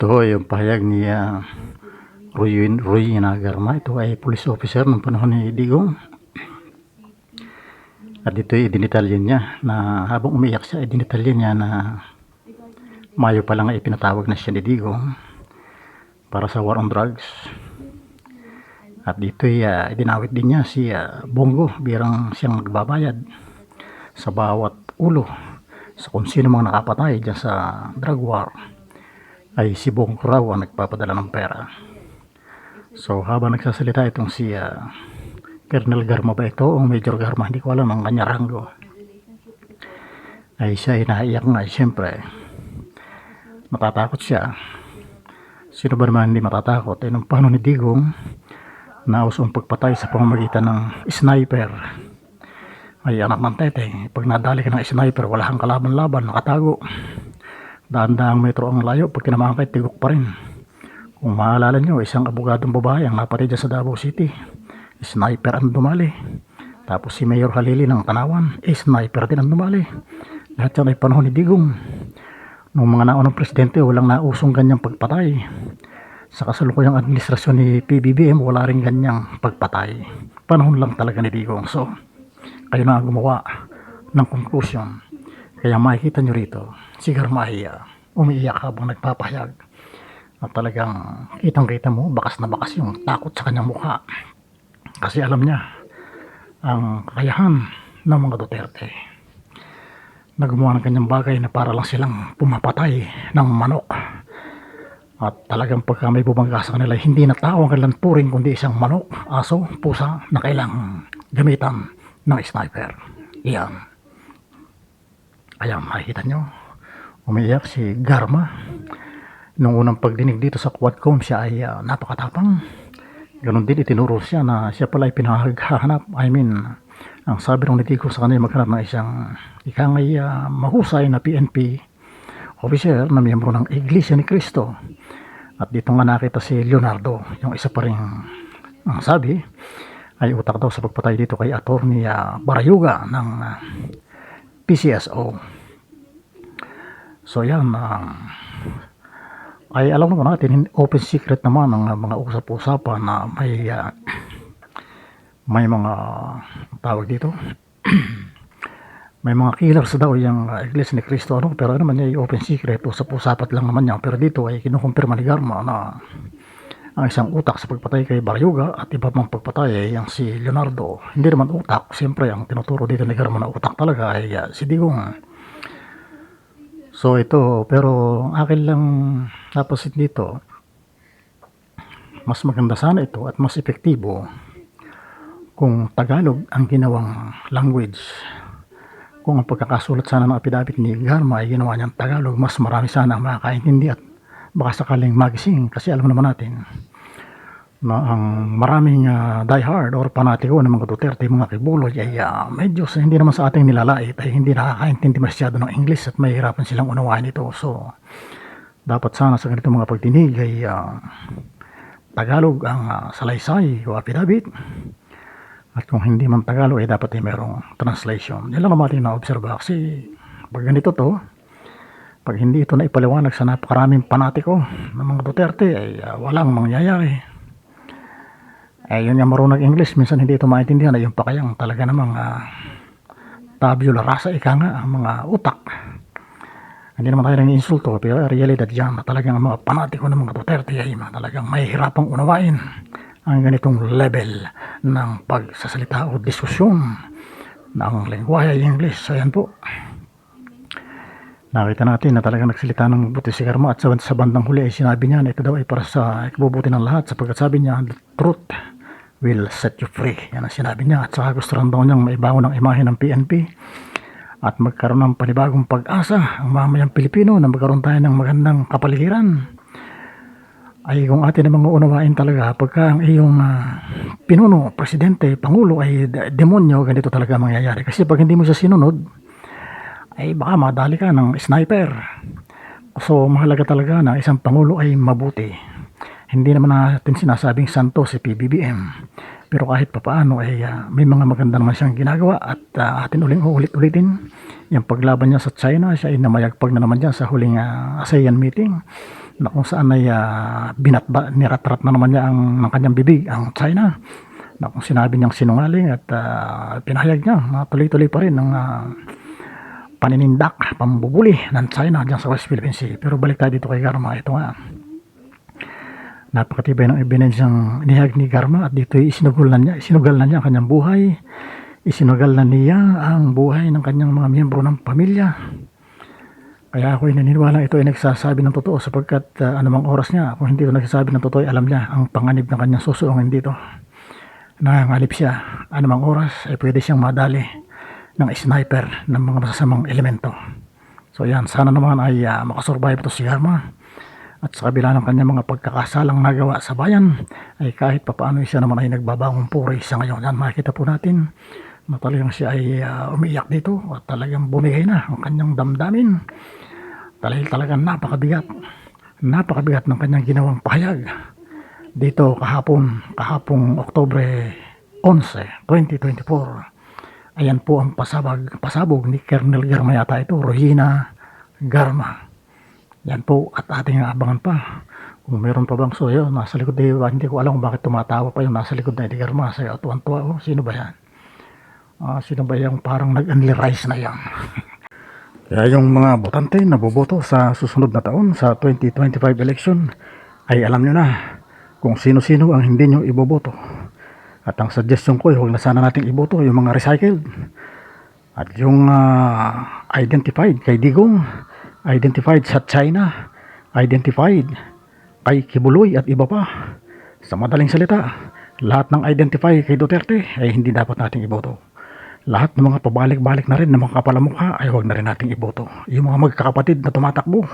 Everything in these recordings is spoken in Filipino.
Ito yung pahayag ni uh, Roy, Roy Nagarma. Ito ay police officer ng panahon ni Digong. At dito ay dinitalya niya na habang umiyak siya, dinitalya niya na Mayo pa lang ay pinatawag na siya ni Digong para sa war on drugs. At dito ay uh, dinawit din niya si uh, Bongo birang siyang nagbabayad sa bawat ulo sa kung sino mga nakapatay dyan sa drug war ay si Bongo raw ang nagpapadala ng pera. So habang nagsasalita itong si uh, Colonel Garma ba ito o Major Garma, hindi ko alam ang kanya ranggo. Ay siya ay naiyak nga, siyempre. Matatakot siya. Sino ba naman hindi matatakot? Eh, nung paano ni Digong, naus ang pagpatay sa pamamagitan ng sniper. Ay anak ng teteng, pag nadali ka ng sniper, wala kang kalaban-laban, nakatago. Daan-daang metro ang layo, pag tinamaan ka, tigok pa rin. Kung maalala nyo, isang abogadong babae ang napatay dyan sa Davao City. Sniper ang dumali. Tapos si Mayor Halili ng Tanawan, eh, sniper din ang dumali. Lahat yan ay panahon ni Digong. Noong mga naunang presidente, walang nausong ganyang pagpatay. Sa kasalukuyang administrasyon ni PBBM, wala rin ganyang pagpatay. Panahon lang talaga ni Digong. So, kayo na gumawa ng conclusion. Kaya makikita nyo rito, si Garmahia, umiiyak habang nagpapahayag. At talagang kitang-kita mo, bakas na bakas yung takot sa kanyang mukha. Kasi alam niya ang kakayahan ng mga Duterte na gumawa ng kanyang bagay na para lang silang pumapatay ng manok. At talagang pagka may bumangga sa kanila, hindi na tao ang kanilang turing kundi isang manok, aso, pusa na kailang gamitan ng sniper. Iyan. Ayan, makikita nyo. Umiiyak si Garma. Nung unang pagdinig dito sa Quadcom, siya ay uh, napakatapang. Ganon din itinuro siya na siya pala ay pinahaghanap. I mean, ang sabi ng nitigo sa kanya maghanap ng isang ikangay uh, mahusay na PNP officer na miyembro ng Iglesia ni Cristo. At dito nga nakita si Leonardo, yung isa pa rin ang sabi, ay utak daw sa pagpatay dito kay Atty. Barayuga ng uh, PCSO. So yan, uh, ay alam naman natin, open secret naman ang uh, mga usap-usapan na may uh, may mga tawag dito? May mga killers daw yung uh, Iglesia ni Cristo ano, pero ano naman niya open secret usap-usapat lang naman niya pero dito ay kinukumpirma ni Garma na ang isang utak sa pagpatay kay Baryuga at iba pang pagpatay ay yung si Leonardo. Hindi naman utak siyempre ang tinuturo dito ni Garma na utak talaga ay uh, si Digong so ito pero akin lang napasit dito mas maganda sana ito at mas epektibo kung Tagalog ang ginawang language. Kung ang pagkakasulat sana ng apidabit ni Garma ay ginawa niyang Tagalog, mas marami sana ang makakaintindi at baka sakaling magising kasi alam naman natin na ang maraming uh, diehard or panatiko ng mga Duterte, mga kibuloy ay uh, medyo sa, hindi naman sa ating nilalait ay hindi nakakaintindi masyado ng English at mahirapan silang unawain ito. So, dapat sana sa ganito mga pagdinig ay uh, Tagalog ang uh, salaysay o apidabit at kung hindi man Tagalog, ay dapat ay merong translation. Yan lang naman natin na-observe kasi pag ganito to, pag hindi ito na ipaliwanag sa napakaraming panatiko ng mga Duterte, ay uh, walang mangyayari. Eh, yun yung marunong English, minsan hindi ito maintindihan, ay yung pakayang talaga namang uh, tabula rasa, ika nga, mga utak. Hindi naman tayo nang insulto, pero realidad yan talagang ang mga panatiko ng mga Duterte ay talagang mahihirapang unawain ang ganitong level ng pagsasalita o diskusyon ng lengguwahe English. Ayan po. Nakita natin na talagang nagsalita ng buti si Karma at sa, sa bandang huli ay sinabi niya na ito daw ay para sa ikabubuti ng lahat sapagkat sabi niya the truth will set you free. Yan ang sinabi niya at saka gusto rin daw niyang maibangon ng imahe ng PNP at magkaroon ng panibagong pag-asa ang mamayang Pilipino na magkaroon tayo ng magandang kapaligiran ay kung atin namang uunawain talaga pagka ang iyong uh, pinuno, presidente, pangulo ay demonyo, ganito talaga mangyayari. Kasi pag hindi mo siya sinunod, ay baka madali ka ng sniper. So mahalaga talaga na isang pangulo ay mabuti. Hindi naman natin sinasabing santo si PBBM. Pero kahit papaano ay uh, may mga maganda naman siyang ginagawa at uh, atin uling uulit-ulitin yung paglaban niya sa China. Siya ay namayagpag na naman dyan sa huling uh, ASEAN meeting na kung saan ay uh, binatba, niratrat na naman niya ang, ng kanyang bibig, ang China na kung sinabi niyang sinungaling at uh, pinahayag niya na tuloy-tuloy pa rin ng uh, paninindak, pambubuli ng China dyan sa West Philippine Sea. Pero balik tayo dito kay Garma. Ito nga, napakatibay ng ebidensyang inihag ni Garma at dito isinugal na niya, isinugal na niya ang kanyang buhay, isinugal na niya ang buhay ng kanyang mga miyembro ng pamilya. Kaya ako ay naniniwala ito ay nagsasabi ng totoo sapagkat uh, anumang oras niya, kung hindi ito nagsasabi ng totoo, alam niya ang panganib ng kanyang susuong hindi ito. Nangangalip siya, anumang oras ay pwede siyang madali ng sniper ng mga masasamang elemento. So yan, sana naman ay uh, makasurvive ito si Garma. At sa kabila ng kanyang mga pagkakasalang nagawa sa bayan, ay kahit papaano siya naman ay nagbabangong puri sa ngayon. Yan, makikita po natin na talagang siya ay uh, umiiyak dito at talagang bumigay na ang kanyang damdamin. Dahil talagang napakabigat. Napakabigat ng kanyang ginawang pahayag. Dito kahapon, kahapong Oktobre 11, 2024. Ayan po ang pasabag, pasabog ni Colonel Garma yata ito, Rohina Garma. Yan po at ating abangan pa. Kung meron pa bang yun, nasa likod na hindi ko alam kung bakit tumatawa pa yung nasa likod na Eddie Garma. Sa'yo, tuwan-tuwa oh, sino ba yan? Ah, sino ba yung parang nag-unlirize na yan? Kaya yung mga botante na boboto sa susunod na taon sa 2025 election ay alam nyo na kung sino-sino ang hindi nyo iboboto. At ang suggestion ko ay huwag na sana nating iboto yung mga recycled. At yung uh, identified kay Digong, identified sa China, identified kay Kibuloy at iba pa. Sa madaling salita, lahat ng identify kay Duterte ay hindi dapat nating iboto. Lahat ng mga pabalik-balik na rin na mga kapalamukha ay huwag na rin nating iboto. Yung mga magkakapatid na tumatakbo,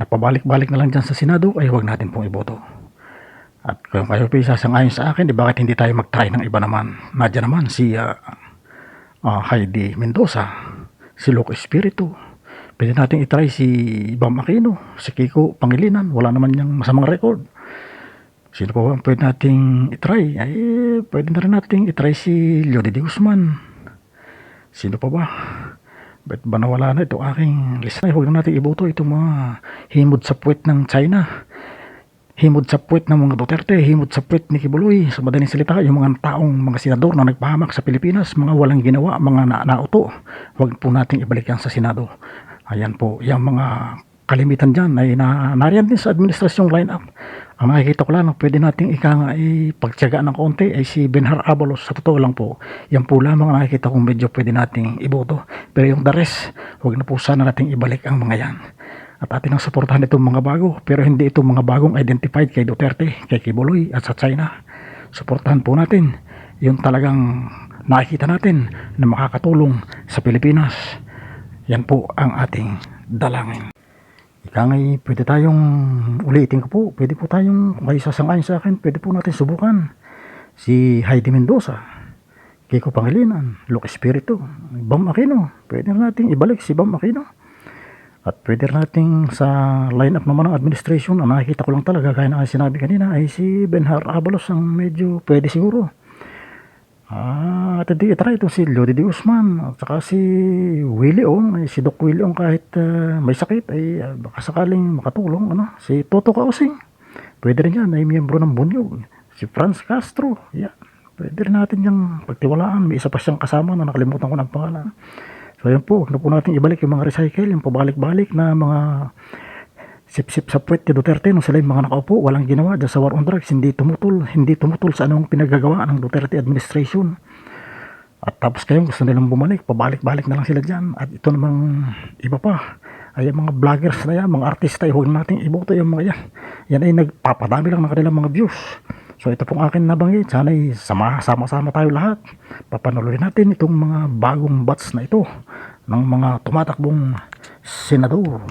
na pabalik-balik na lang dyan sa Senado ay huwag natin pong iboto. At kung kayo pa isasangayon sa akin, eh, bakit hindi tayo mag-try ng iba naman? Nadya naman si uh, uh, Heidi Mendoza, si Luke Espiritu, Pwede natin itry si Bam Aquino, si Kiko Pangilinan, wala naman niyang masamang record. Sino pa ba pwede nating itry? Ay, pwede na rin nating itry si Leody de Guzman. Sino pa ba? Ba't ba nawala na ito aking list? Huwag na natin iboto itong mga himod sa puwet ng China. Himod sa puwet ng mga Duterte, himod sa puwet ni Kibuloy. Sa madaling salita, yung mga taong mga senador na nagpahamak sa Pilipinas, mga walang ginawa, mga na nauto. Huwag po nating ibalik yan sa Senado. Ayan po, yung mga kalimitan dyan ay na, nariyan din sa administrasyong line-up. Ang nakikita ko lang, pwede nating ika nga ipagtyagaan ng konti ay si Benhar Abalos. Sa totoo lang po, yan po lamang ang nakikita kong medyo pwede nating iboto. Pero yung the rest, huwag na po sana nating ibalik ang mga yan. At atin ang suportahan itong mga bago, pero hindi itong mga bagong identified kay Duterte, kay Kibuloy at sa China. Suportahan po natin yung talagang nakikita natin na makakatulong sa Pilipinas. Yan po ang ating dalangin. Ika ngay, pwede tayong ulitin ko po. Pwede po tayong, kayo sasangayon sa akin, pwede po natin subukan. Si Heidi Mendoza, Kiko Pangilinan, Luke Espiritu, Bam Aquino. Pwede na natin ibalik si Bam Aquino. At pwede nating sa line-up naman ng administration, ang nakikita ko lang talaga, kaya na sinabi kanina, ay si Benhar Abalos ang medyo pwede siguro. Ah, at hindi try ito si Lodi de Guzman at saka si Willie Ong, si Doc Willie Ong kahit uh, may sakit ay uh, baka sakaling makatulong ano, si Toto Kausing. Pwede rin yan, ay miyembro ng Bunyog. Si Franz Castro, yan. Pwede rin natin yung pagtiwalaan. May isa pa siyang kasama na nakalimutan ko ng pangalan. So yan po, na po natin ibalik yung mga recycle, yung pabalik-balik na mga sip-sip sa puwet ni Duterte nung sila yung mga nakaupo, walang ginawa dyan sa war on drugs, hindi tumutol, hindi tumutol sa anong pinagagawa ng Duterte administration. At tapos kayo gusto nilang bumalik, pabalik-balik na lang sila dyan. At ito namang iba pa, ay mga vloggers na yan, mga artista, huwag nating iboto yung mga yan. Yan ay nagpapadami lang ng kanilang mga views. So ito pong akin nabanggit, sana ay sama-sama tayo lahat. Papanuloy natin itong mga bagong bats na ito ng mga tumatakbong senador.